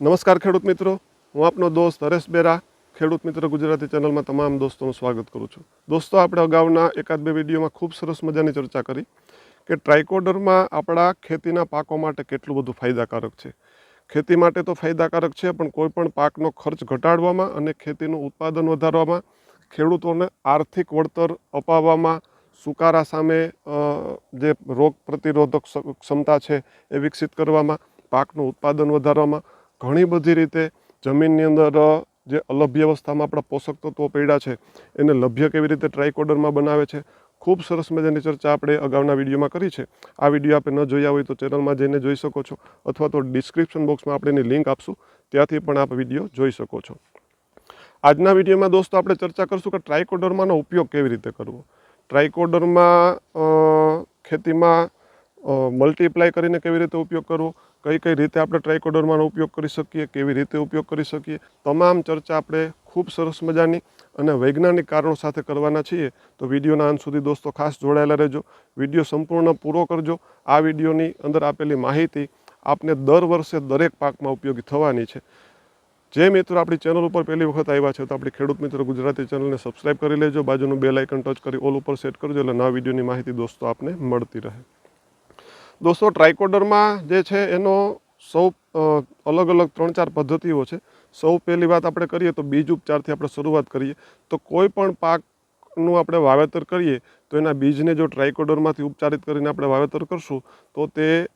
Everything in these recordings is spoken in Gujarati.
નમસ્કાર ખેડૂત મિત્રો. હું આપનો દોસ્ત હરેશ બેરા, ખેડૂત મિત્ર ગુજરાતી ચેનલમાં તમામ દોસ્તોનું સ્વાગત કરું છું. દોસ્તો, આપણે અગાઉના એકાદ બે વિડીયોમાં ખૂબ સરસ મજાની ચર્ચા કરી કે ટ્રાઇકોડરમાં આપણા ખેતીના પાકો માટે કેટલું બધું ફાયદાકારક છે. ખેતી માટે તો ફાયદાકારક છે, પણ કોઈપણ પાકનો ખર્ચ ઘટાડવામાં અને ખેતીનું ઉત્પાદન વધારવામાં, ખેડૂતોને આર્થિક વળતર અપાવવામાં, સુકારા સામે જે રોગ પ્રતિરોધક ક્ષમતા છે એ વિકસિત કરવામાં, પાકનું ઉત્પાદન વધારવામાં ઘણી બધી રીતે જમીનની અંદર જે અલભ્ય અવસ્થામાં આપણા પોષક તત્વો પડ્યા છે, એને લભ્ય કેવી રીતે ટ્રાઇકોડરમાં બનાવે છે, ખૂબ સરસ મજાની ચર્ચા આપણે અગાઉના વિડીયોમાં કરી છે. આ વીડિયો આપણે ન જોયા હોય તો ચેનલમાં જઈને જોઈ શકો છો, અથવા તો ડિસ્ક્રિપ્શન બોક્સમાં આપણે એની લિંક આપશું, ત્યાંથી પણ આપ વીડિયો જોઈ શકો છો. આજના વિડીયોમાં દોસ્તો આપણે ચર્ચા કરશું કે ટ્રાઇકોડર્માનો ઉપયોગ કેવી રીતે કરવો. ટ્રાઇકોડર્મા ખેતીમાં મલ્ટીપ્લાય કરીને કેવી રીતે ઉપયોગ કરવો કઈ કઈ રીતે આપણે ટ્રાઇકોડર્માનો ઉપયોગ કરી શકીએ, કેવી રીતે ઉપયોગ કરી શકીએ, તમામ ચર્ચા આપણે ખૂબ સરસ મજાની અને વૈજ્ઞાનિક કારણો સાથે કરવાના છીએ. તો વિડીયોના અંત સુધી દોસ્તો ખાસ જોડાયેલા રહેજો. વીડિયો સંપૂર્ણ પૂરો કરજો. આ વિડીયોની અંદર આપેલી માહિતી આપને દર વર્ષે દરેક પાકમાં ઉપયોગી થવાની છે. જે મિત્રો આપણી ચેનલ ઉપર પહેલી વખત આવ્યા છે તો આપણી ખેડૂત મિત્ર ગુજરાતી ચેનલને સબસ્ક્રાઇબ કરી લેજો. બાજુનું બેલ આઇકન ટચ કરી ઓલ ઉપર સેટ કરજો એટલે નવા વિડીયોની માહિતી દોસ્તો આપને મળતી રહે. દોસ્તો ટ્રાઇકોડરમાં જે છે એનો સૌ અલગ અલગ ત્રણ ચાર પદ્ધતિઓ છે. સૌ પહેલી વાત આપણે કરીએ તો બીજ ઉપચારથી આપણે શરૂઆત કરીએ. તો કોઈ પણ પાકનું આપણે વાવેતર કરીએ, તો એના બીજને જો ટ્રાઇકોડરમાંથી ઉપચારિત કરીને આપણે વાવેતર કરશું, તો તે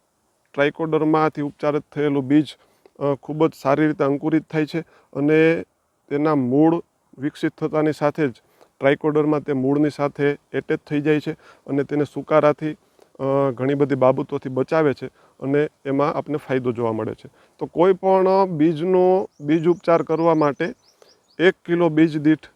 ટ્રાઇકોડરમાંથી ઉપચારિત થયેલું બીજ ખૂબ જ સારી રીતે અંકુરિત થાય છે અને તેના મૂળ વિકસિત થતાની સાથે જ ટ્રાઇકોડરમાં તે મૂળની સાથે એટેચ થઈ જાય છે અને તેને સુકારાથી ઘણી બધી બાબતોથી બચાવે છે અને એમાં આપને ફાયદો જોવા મળે છે. તો કોઈ પણ બીજનો, બીજ ઉપચાર કરવા માટે એક કિલો બીજ દીઠ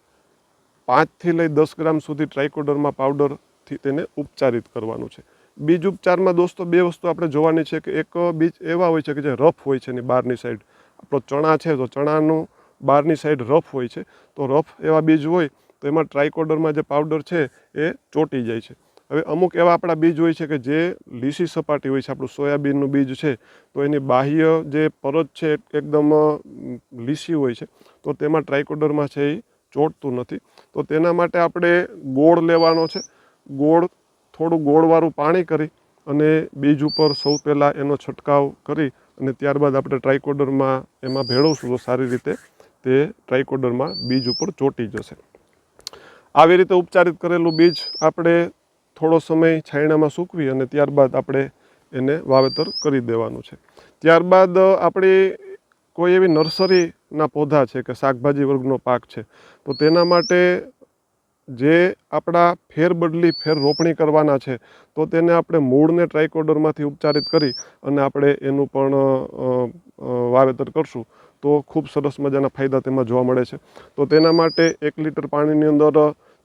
પાંચથી લઈ દસ ગ્રામ સુધી ટ્રાઇકોડરમાં પાવડરથી તેને ઉપચારિત કરવાનું છે. બીજ ઉપચારમાં દોસ્તો બે વસ્તુ આપણે જોવાની છે કે એક બીજ એવા હોય છે કે જે રફ હોય છે એની બહારની સાઈડ. આપણો ચણા છે તો ચણાનું બહારની સાઈડ રફ હોય છે. તો રફ એવા બીજ હોય તો એમાં ટ્રાઇકોડરમાં જે પાવડર છે એ ચોંટી જાય છે. હવે અમુક એવા આપણા બીજ હોય છે કે જે લીસી સપાટી હોય છે, આપણું સોયાબીનનું બીજ છે, તો એની બાહ્ય જે પરત છે એકદમ લીસી હોય છે. તો તેમાં ટ્રાઇકોડરમાં છે એ ચોંટતું નથી. તો તેના માટે આપણે ગોળ લેવાનો છે. ગોળ, થોડું ગોળવાળું પાણી કરી અને બીજ ઉપર સૌ પહેલાં એનો છંટકાવ કરી અને ત્યારબાદ આપણે ટ્રાઇકોડરમાં એમાં ભેળવશું તો સારી રીતે તે ટ્રાઇકોડરમાં બીજ ઉપર ચોંટી જશે. આવી રીતે ઉપચારિત કરેલું બીજ આપણે થોડો સમય છાયણામાં સૂકવી અને ત્યારબાદ આપણે એને વાવેતર કરી દેવાનું છે. ત્યારબાદ આપણી કોઈ એવી નર્સરીના પૌધા છે કે શાકભાજી વર્ગનો પાક છે, તો તેના માટે જે આપણા ફેરબદલી ફેર રોપણી કરવાના છે, તો તેને આપણે મૂળને ટ્રાઇકોડરમાંથી ઉપચારિત કરી અને આપણે એનું પણ વાવેતર કરશું. તો ખૂબ સરસ મજાના ફાયદા તેમાં જોવા મળે છે. તો તેના માટે એક લીટર પાણીની અંદર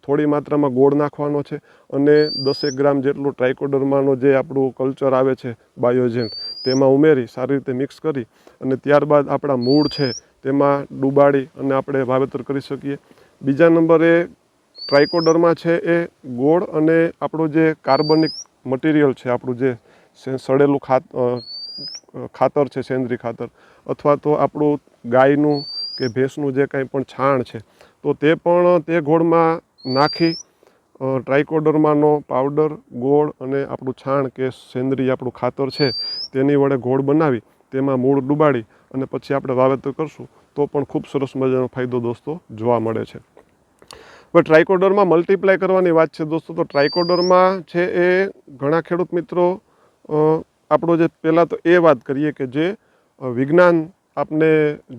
થોડી માત્રામાં ગોળ નાખવાનો છે અને દસેક ગ્રામ જેટલું ટ્રાઇકોડરમાનો જે આપણું કલ્ચર આવે છે બાયોજેન્ટ તેમાં ઉમેરી, સારી રીતે મિક્સ કરી અને ત્યારબાદ આપણા મૂળ છે તેમાં ડૂબાડી અને આપણે વાવેતર કરી શકીએ. બીજા નંબરે ટ્રાઇકોડરમાં છે એ ગોળ અને આપણું જે કાર્બનિક મટીરિયલ છે, આપણું જે સડેલું ખાત ખાતર છે, સેન્દ્રીય ખાતર, અથવા તો આપણું ગાયનું કે ભેંસનું જે કાંઈ પણ છાણ છે, તો તે પણ તે ગોળમાં નાખી ટ્રાઇકોડર્માનો પાવડર, ગોળ અને આપણું છાણ કે સેન્દ્રીય આપણું ખાતર છે તેની વડે ગોળ બનાવી, તેમાં મૂળ ડૂબાડી અને પછી આપણે વાવેતર કરશું, તો પણ ખૂબ સરસ મજાનો ફાયદો દોસ્તો જોવા મળે છે. હવે ટ્રાઇકોડરમાં મલ્ટીપ્લાય કરવાની વાત છે દોસ્તો, તો ટ્રાઇકોડરમાં છે એ ઘણા ખેડૂત મિત્રો આપણો જે પહેલાં તો એ વાત કરીએ કે જે વિજ્ઞાન આપને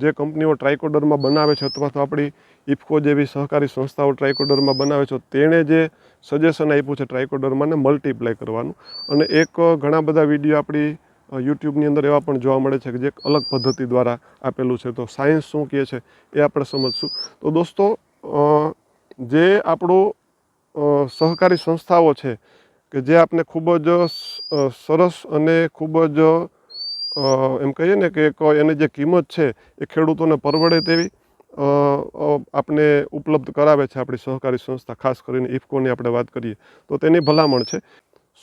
જે કંપનીઓ ટ્રાયકોડરમાં બનાવે છે અથવા તો આપણી ઇફકો જેવી સહકારી સંસ્થાઓ ટ્રાયકોડરમાં બનાવે છે, તેણે જે સજેશન આપ્યું છે ટ્રાયકોડરમાંને મલ્ટીપ્લાય કરવાનું. અને એક ઘણા બધા વીડિયો આપણી યુટ્યુબની અંદર એવા પણ જોવા મળે છે કે જે અલગ પદ્ધતિ દ્વારા આપેલું છે. તો સાયન્સ શું કહે છે એ આપણે સમજશું. તો દોસ્તો જે આપણું સહકારી સંસ્થાઓ છે કે જે આપને ખૂબ જ સરસ અને ખૂબ જ એમ કહીએ ને કે એક એની જે કિંમત છે એ ખેડૂતોને પરવડે તેવી અ, ઉપલબ્ધ કરાવે છે આપણી સહકારી સંસ્થા ખાસ કરીને ઇફકોની આપણે વાત કરીએ તો તેની ભલામણ છે.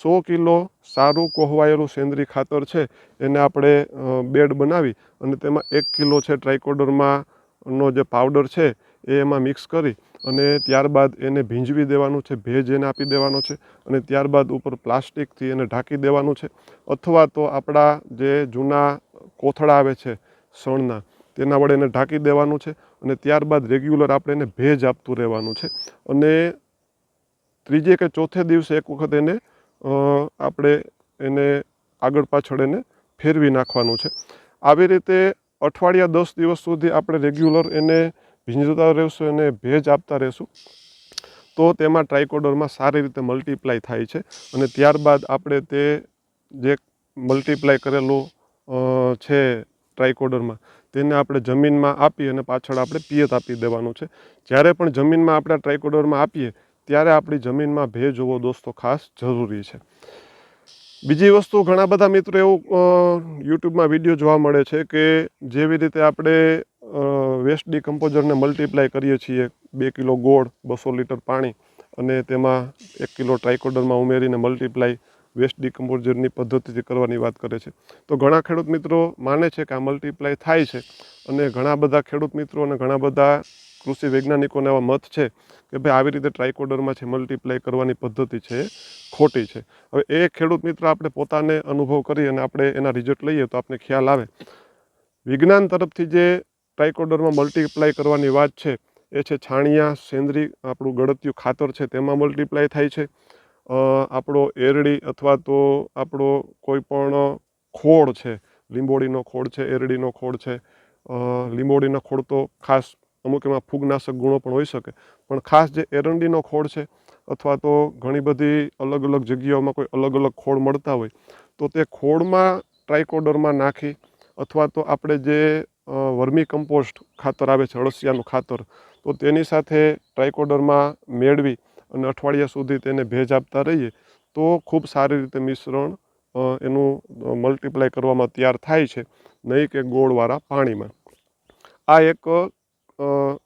સો કિલો સારું કોહવાયેલું સેન્દ્રીય ખાતર છે એને આપણે બેડ બનાવી અને તેમાં એક કિલો છે ટ્રાયકોડરમાં નો જે પાવડર છે એ એમાં મિક્સ કરી અને ત્યારબાદ એને ભીંજવી દેવાનું છે, ભેજ એને આપી દેવાનો છે અને ત્યારબાદ ઉપર પ્લાસ્ટિકથી એને ઢાંકી દેવાનું છે. અથવા તો આપણા જે જૂના કોથળા આવે છે શણના તેના વડે એને ઢાંકી દેવાનું છે અને ત્યારબાદ રેગ્યુલર આપણે એને ભેજ આપતું રહેવાનું છે. અને ત્રીજે કે ચોથે દિવસે એક વખત એને આપણે એને આગળ પાછળ એને ફેરવી નાખવાનું છે. આવી રીતે અઠવાડિયા દસ દિવસ સુધી આપણે રેગ્યુલર એને ભીંજતા રહેશું અને ભેજ આપતા રહેશું. તો તેમાં ટ્રાયકોડરમાં સારી રીતે મલ્ટીપ્લાય થાય છે અને ત્યારબાદ આપણે તે જે મલ્ટીપ્લાય કરેલું છે ટ્રાયકોડરમાં તેને આપણે જમીનમાં આપી અને પાછળ આપણે પિયત આપી દેવાનું છે. જ્યારે પણ જમીનમાં આપણે ટ્રાયકોડરમાં આપીએ, ત્યારે આપણી જમીનમાં ભેજ હોવો દોસ્તો ખાસ જરૂરી છે. બીજી વસ્તુ ઘણા બધા મિત્રો એવું યુટ્યુબમાં વીડિયો જોવા મળે છે કે જેવી રીતે આપણે વેસ્ટ ડિકમ્પોઝરને મલ્ટીપ્લાય કરીએ છીએ બે કિલો ગોળ, બસો લીટર પાણી અને તેમાં એક કિલો ટ્રાયકોડરમાં ઉમેરીને મલ્ટીપ્લાય વેસ્ટ ડિકમ્પોઝરની પદ્ધતિથી કરવાની વાત કરે છે. તો ઘણા ખેડૂત મિત્રો માને છે કે આ મલ્ટીપ્લાય થાય છે અને ઘણા બધા ખેડૂત મિત્રો અને ઘણા બધા કૃષિ વૈજ્ઞાનિકોને એવા મત છે કે ભાઈ આવી રીતે ટ્રાયકોડરમાં છે મલ્ટીપ્લાય કરવાની પદ્ધતિ છે, ખોટી છે. હવે એ ખેડૂત મિત્ર આપણે પોતાને અનુભવ કરી અને આપણે એના રિઝલ્ટ લઈએ તો આપણે ખ્યાલ આવે. વિજ્ઞાન તરફથી જે ટ્રાયકોડરમાં મલ્ટીપ્લાય કરવાની વાત છે, એ છે છાણિયા સેન્દ્રી આપણું ગળતિયું ખાતર છે, તેમાં મલ્ટીપ્લાય થાય છે. આપણો એરડી અથવા તો આપણો કોઈ પણ ખોળ છે લીંબોડીનો ખોળ છે, એરડીનો ખોળ છે લીંબોડીનો ખોળ તો ખાસ અમુક એમાં ફૂગનાશક ગુણો પણ હોઈ શકે, પણ ખાસ જે એરંડીનો ખોળ છે અથવા તો ઘણી બધી અલગ અલગ જગ્યાઓમાં કોઈ અલગ અલગ ખોળ મળતા હોય, તો તે ખોળમાં ટ્રાઇકોડરમાં નાખી અથવા તો આપણે જે વર્મી કમ્પોસ્ટ ખાતર આવે છે, અળસિયાનું ખાતર. તો તેની સાથે ટ્રાયકોડરમાં મેળવી અને અઠવાડિયા સુધી તેને ભેજ આપતા રહીએ, તો ખૂબ સારી રીતે મિશ્રણ એનું મલ્ટીપ્લાય કરવામાં તૈયાર થાય છે, નહીં કે ગોળવાળા પાણીમાં. આ એક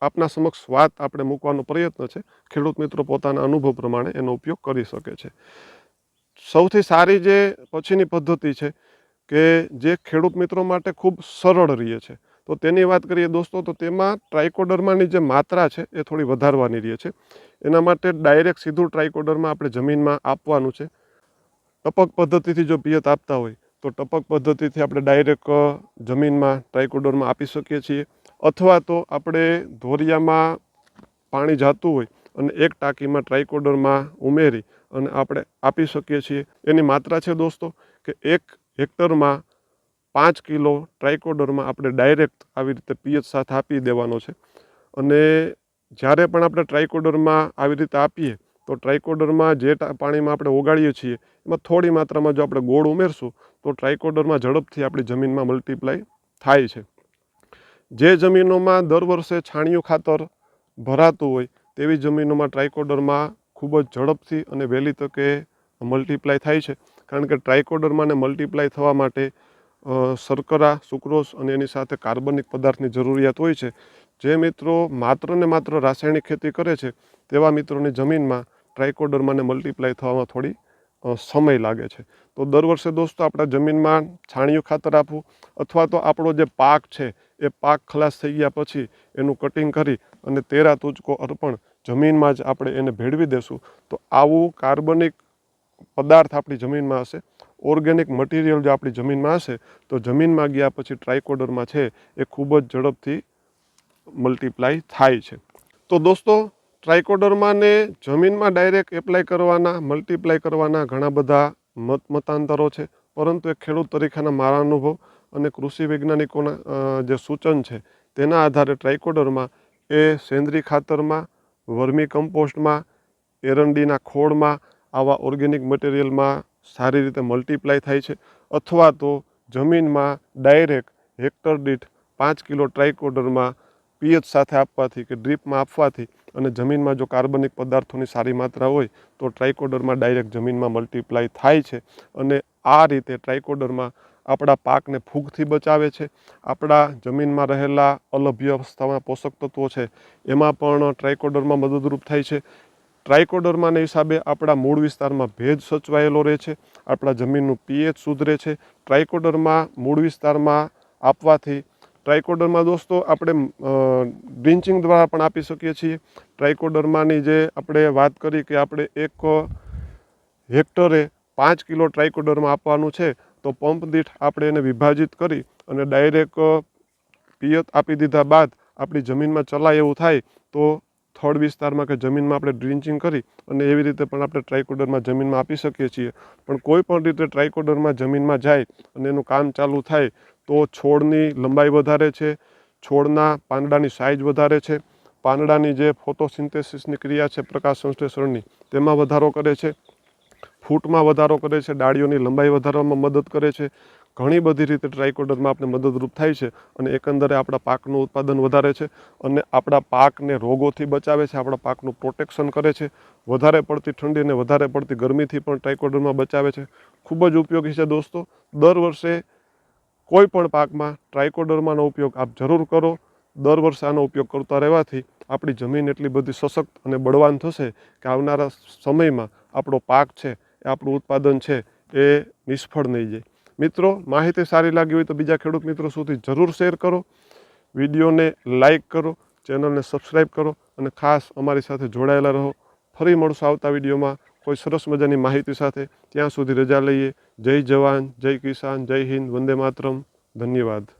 આપના સમક્ષ વાત આપણે મૂકવાનો પ્રયત્ન છે. ખેડૂત મિત્રો પોતાના અનુભવ પ્રમાણે એનો ઉપયોગ કરી શકે છે. સૌથી સારી જે પછીની પદ્ધતિ છે કે જે ખેડૂત મિત્રો માટે ખૂબ સરળ રહે છે. તો તેની વાત કરીએ દોસ્તો, તો તેમાં ટ્રાયકોડર્માની જે માત્રા છે એ થોડી વધારવાની રહે છે. એના માટે ડાયરેક્ટ સીધું ટ્રાયકોડરમાં આપણે જમીનમાં આપવાનું છે. ટપક પદ્ધતિથી જો પિયત આપતા હોય, તો ટપક પદ્ધતિથી આપણે ડાયરેક્ટ જમીનમાં ટ્રાયકોડરમાં આપી શકીએ છીએ. અથવા તો આપણે ધોરિયામાં પાણી જાતું હોય અને એક ટાંકીમાં ટ્રાયકોડરમાં ઉમેરી અને આપણે આપી શકીએ છીએ. એની માત્રા છે દોસ્તો, કે એક હેક્ટરમાં પાંચ કિલો ટ્રાયકોડરમાં આપણે ડાયરેક્ટ આવી રીતે પીએચ સાથે આપી દેવાનો છે. અને જ્યારે પણ આપણે ટ્રાયકોડરમાં આવી રીતે આપીએ, તો ટ્રાયકોડરમાં જે પાણીમાં આપણે ઓગાળીએ છીએ, એમાં થોડી માત્રામાં જો આપણે ગોળ ઉમેરશું, તો ટ્રાયકોડરમાં ઝડપથી આપણી જમીનમાં મલ્ટીપ્લાય થાય છે. જે જમીનોમાં દર વર્ષે છાણિયું ખાતર ભરાતું હોય, તેવી જમીનોમાં ટ્રાયકોડરમાં ખૂબ જ ઝડપથી અને વહેલી તકે મલ્ટીપ્લાય થાય છે. કારણ કે ટ્રાયકોડરમાંને મલ્ટીપ્લાય થવા માટે શર્કરા સુક્રોઝ અને એની સાથે કાર્બનિક પદાર્થની જરૂરિયાત હોય છે. જે મિત્રો માત્ર ને માત્ર રાસાયણિક ખેતી કરે છે, તેવા મિત્રોની જમીનમાં ટ્રાઇકોડર્માને મલ્ટીપ્લાય થવામાં થોડી સમય લાગે છે. તો દર વર્ષે દોસ્તો આપણા જમીનમાં છાણિયું ખાતર આપવું અથવા તો આપણો જે પાક છે, એ પાક ખલાસ થઈ ગયા પછી એનું કટિંગ કરી અને તેરા તૂચકો અર્પણ જમીનમાં જ આપણે એને ભેળવી દેશું. તો આવું કાર્બનિક પદાર્થ આપણી જમીનમાં હશે. ઓર્ગેનિક મટીરિયલ જો આપણી જમીનમાં હશે, તો જમીનમાં ગયા પછી ટ્રાયકોડરમાં છે, એ ખૂબ જ ઝડપથી મલ્ટીપ્લાય થાય છે. તો દોસ્તો, ટ્રાયકોડરમાં ને જમીનમાં ડાયરેક્ટ એપ્લાય કરવાના, મલ્ટીપ્લાય કરવાના ઘણા બધા મત મતાંતરો છે. પરંતુ એક ખેડૂત તરીકેના મારા અનુભવ અને કૃષિ વૈજ્ઞાનિકોના જે સૂચન છે, તેના આધારે ટ્રાયકોડરમાં એ સેન્દ્રીય ખાતરમાં, વર્મી કમ્પોસ્ટમાં, એરંડીના ખોળમાં, આવા ઓર્ગેનિક મટીરિયલમાં સારી રીતે મલ્ટીપ્લાય થાય છે અથવા તો જમીનમાં ડાયરેક્ટ હેક્ટર દીઠ પાંચ કિલો ટ્રાયકોડરમાં પીએચ સાથે આપવાથી કે ડ્રીપમાં આપવાથી અને જમીનમાં જો કાર્બનિક પદાર્થોની સારી માત્રા હોય તો ટ્રાયકોડરમાં ડાયરેક્ટ જમીનમાં મલ્ટીપ્લાય થાય છે અને આ રીતે ટ્રાયકોડરમાં આપણા પાકને ફૂગથી બચાવે છે. આપણા જમીનમાં રહેલા અલભ્ય અવસ્થામાં પોષક તત્વો છે. એમાં પણ ટ્રાયકોડરમાં મદદરૂપ થાય છે. ટ્રાયકોડર્માના હિસાબે આપણા મૂળ વિસ્તારમાં ભેજ સચવાયેલો રહે છે, આપણા જમીનનું પીએચ સુધરે છે. ટ્રાયકોડરમાં મૂળ વિસ્તારમાં આપવાથી ટ્રાયકોડરમાં દોસ્તો આપણે ડ્રિન્ચિંગ દ્વારા પણ આપી શકીએ છીએ. ટ્રાયકોડર્માની જે આપણે વાત કરી કે આપણે એક હેક્ટરે પાંચ કિલો ટ્રાયકોડરમાં આપવાનું છે, તો પંપ દીઠ આપણે એને વિભાજિત કરી અને ડાયરેક્ટ પિયત આપી દીધા બાદ આપણી જમીનમાં ચલાય એવું થાય, તો થડ વિસ્તારમાં કે જમીનમાં આપણે ડ્રિન્ચિંગ કરી અને એવી રીતે પણ આપણે ટ્રાયકોડરમાં જમીનમાં આપી શકીએ છીએ. પણ કોઈ પણ રીતે ટ્રાયકોડરમાં જમીનમાં જાય અને એનું કામ ચાલુ થાય, તો છોડની લંબાઈ વધારે છે, છોડના પાંદડાની સાઇઝ વધારે છે, પાંદડાની જે ફોટોસિન્થેસિસની ક્રિયા છે પ્રકાશ સંશ્લેષણની, તેમાં વધારો કરે છે, ફૂટમાં વધારો કરે છે, ડાળીઓની લંબાઈ વધારવામાં મદદ કરે છે ઘણી બધી રીતે ટ્રાયકોડરમાં આપણે મદદરૂપ થાય છે અને એકંદરે આપણા પાકનું ઉત્પાદન વધારે છે અને આપણા પાકને રોગોથી બચાવે છે, આપણા પાકનું પ્રોટેક્શન કરે છે. વધારે પડતી ઠંડી અને વધારે પડતી ગરમીથી પણ ટ્રાયકોડરમાં બચાવે છે. ખૂબ જ ઉપયોગી છે દોસ્તો. દર વર્ષે કોઈ પણ પાકમાં ટ્રાયકોડર્માનો ઉપયોગ આપ જરૂર કરો. દર વર્ષે આનો ઉપયોગ કરતા રહેવાથી આપણી જમીન એટલી બધી સશક્ત અને બળવાન થશે કે આવનારા સમયમાં આપણો પાક છે, એ આપણું ઉત્પાદન છે, એ નિષ્ફળ નહીં જાય. મિત્રો, માહિતી સારી લાગી હોય તો બીજા ખેડૂત મિત્રો સુધી જરૂર શેર કરો. વિડીયોને લાઈક કરો, ચેનલને સબસ્ક્રાઈબ કરો અને ખાસ અમારી સાથે જોડાયેલા રહો. ફરી મળશું આવતા વિડીયોમાં. કોઈ સરસ મજાની માહિતી સાથે ત્યાં સુધી રજા લઈએ. જય જવાન, જય કિસાન, જય હિન્દ, વંદે માતરમ. ધન્યવાદ.